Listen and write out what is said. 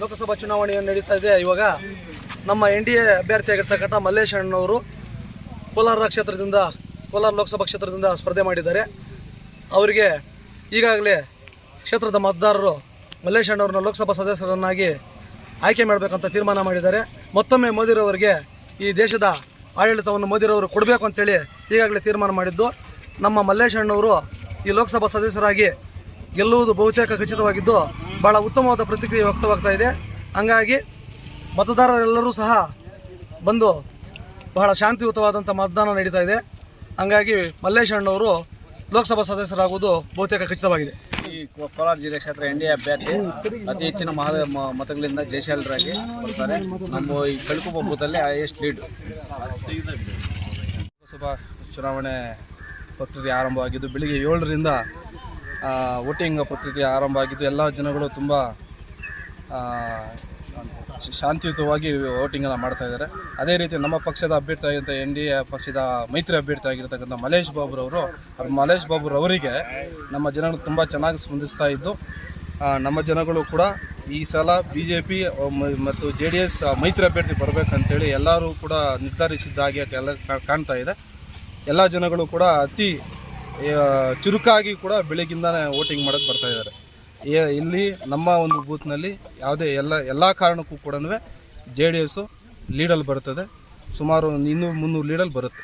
ಲೋಕಸಭಾ ಚುನಾವಣೆ ನಡೀತಾ ಇದೆ. ಇವಾಗ ನಮ್ಮ ಎನ್ ಡಿ ಎ ಅಭ್ಯರ್ಥಿಯಾಗಿರ್ತಕ್ಕಂಥ ಮಲ್ಲೇಶ್ ಅಣ್ಣವರು ಕೋಲಾರ ಕ್ಷೇತ್ರದಿಂದ, ಕೋಲಾರ ಲೋಕಸಭಾ ಕ್ಷೇತ್ರದಿಂದ ಸ್ಪರ್ಧೆ ಮಾಡಿದ್ದಾರೆ. ಅವರಿಗೆ ಈಗಾಗಲೇ ಕ್ಷೇತ್ರದ ಮತದಾರರು ಮಲ್ಲೇಶ್ ಅಣ್ಣವ್ರನ್ನ ಲೋಕಸಭಾ ಸದಸ್ಯರನ್ನಾಗಿ ಆಯ್ಕೆ ಮಾಡಬೇಕಂತ ತೀರ್ಮಾನ ಮಾಡಿದ್ದಾರೆ. ಮತ್ತೊಮ್ಮೆ ಮೋದಿರವರಿಗೆ ಈ ದೇಶದ ಆಡಳಿತವನ್ನು ಮೋದಿರವರು ಕೊಡಬೇಕು ಅಂತೇಳಿ ಈಗಾಗಲೇ ತೀರ್ಮಾನ ಮಾಡಿದ್ದು. ನಮ್ಮ ಮಲ್ಲೇಶ್ ಅಣ್ಣವರು ಈ ಲೋಕಸಭಾ ಸದಸ್ಯರಾಗಿ ಗೆಲ್ಲುವುದು ಬಹುತೇಕ ಖಚಿತವಾಗಿದ್ದು ಭಾಳ ಉತ್ತಮವಾದ ಪ್ರತಿಕ್ರಿಯೆ ವ್ಯಕ್ತವಾಗ್ತಾ ಇದೆ. ಹಂಗಾಗಿ ಮತದಾರರೆಲ್ಲರೂ ಸಹ ಬಂದು ಬಹಳ ಶಾಂತಿಯುತವಾದಂಥ ಮತದಾನ ನಡೀತಾ ಇದೆ. ಹಂಗಾಗಿ ಮಲ್ಲೇಶ್ ಅಣ್ಣವರು ಲೋಕಸಭಾ ಸದಸ್ಯರಾಗುವುದು ಬಹುತೇಕ ಖಚಿತವಾಗಿದೆ. ಈ ಕೋಲಾರ ಜಿಲ್ಲೆ ಕ್ಷೇತ್ರ ಎನ್ ಡಿ ಅಭ್ಯರ್ಥಿ ಅತಿ ಹೆಚ್ಚಿನ ಮಹ ಮತಗಳಿಂದ ಜಯಶಾಲರಾಗಿ ಬರ್ತಾರೆ. ನಮ್ಮ ಈ ಕಳಕು ಬೂತಲ್ಲಿ ಹೈಯೆಸ್ಟ್ ಲೀಡ್ ಲೋಕಸಭಾ ಚುನಾವಣೆ ಪ್ರಕ್ರಿಯೆ ಆರಂಭವಾಗಿದ್ದು ಬೆಳಿಗ್ಗೆ ಏಳರಿಂದ ವೋಟಿಂಗ್ ಪ್ರಕ್ರಿಯೆ ಆರಂಭ ಆಗಿದ್ದು ಎಲ್ಲ ಜನಗಳು ತುಂಬ ಶಾಂತಿಯುತವಾಗಿ ವೋಟಿಂಗನ್ನು ಮಾಡ್ತಾ ಇದ್ದಾರೆ. ಅದೇ ರೀತಿ ನಮ್ಮ ಪಕ್ಷದ ಅಭ್ಯರ್ಥಿ ಆಗಿದ್ದ ಎನ್ ಡಿ ಎ, ಪಕ್ಷದ ಮೈತ್ರಿ ಅಭ್ಯರ್ಥಿ ಆಗಿರ್ತಕ್ಕಂಥ ಮಲೇಶ್ ಬಾಬುರವರು ಮಲೇಶ್ ಬಾಬುರವರಿಗೆ ನಮ್ಮ ಜನಗಳು ತುಂಬ ಚೆನ್ನಾಗಿ ಸ್ಪಂದಿಸ್ತಾ ಇದ್ದು ನಮ್ಮ ಜನಗಳು ಕೂಡ ಈ ಸಲ ಬಿ ಜೆ ಪಿ ಮತ್ತು ಜೆ ಡಿ ಎಸ್ ಮೈತ್ರಿ ಅಭ್ಯರ್ಥಿ ಬರಬೇಕಂತೇಳಿ ಎಲ್ಲರೂ ಕೂಡ ನಿರ್ಧರಿಸಿದ್ದಾಗಿ ಎಲ್ಲ ಕಾಣ್ತಾ ಇದೆ. ಎಲ್ಲ ಜನಗಳು ಕೂಡ ಅತಿ ಚುರುಕಾಗಿ ಕೂಡ ಬೆಳಗಿಂದಾನೆ ವೋಟಿಂಗ್ ಮಾಡೋಕ್ಕೆ ಬರ್ತಾ ಇದ್ದಾರೆ ಇಲ್ಲಿ ನಮ್ಮ ಒಂದು ಬೂತ್ನಲ್ಲಿ ಯಾವುದೇ ಎಲ್ಲ ಎಲ್ಲ ಕಾರಣಕ್ಕೂ ಕೂಡ ಜೆ ಡಿ ಎಸ್ಸು ಲೀಡಲ್ಲಿ ಬರ್ತದೆ ಸುಮಾರು ಇನ್ನೂರು ಮುನ್ನೂರು ಲೀಡಲ್ಲಿ ಬರುತ್ತೆ.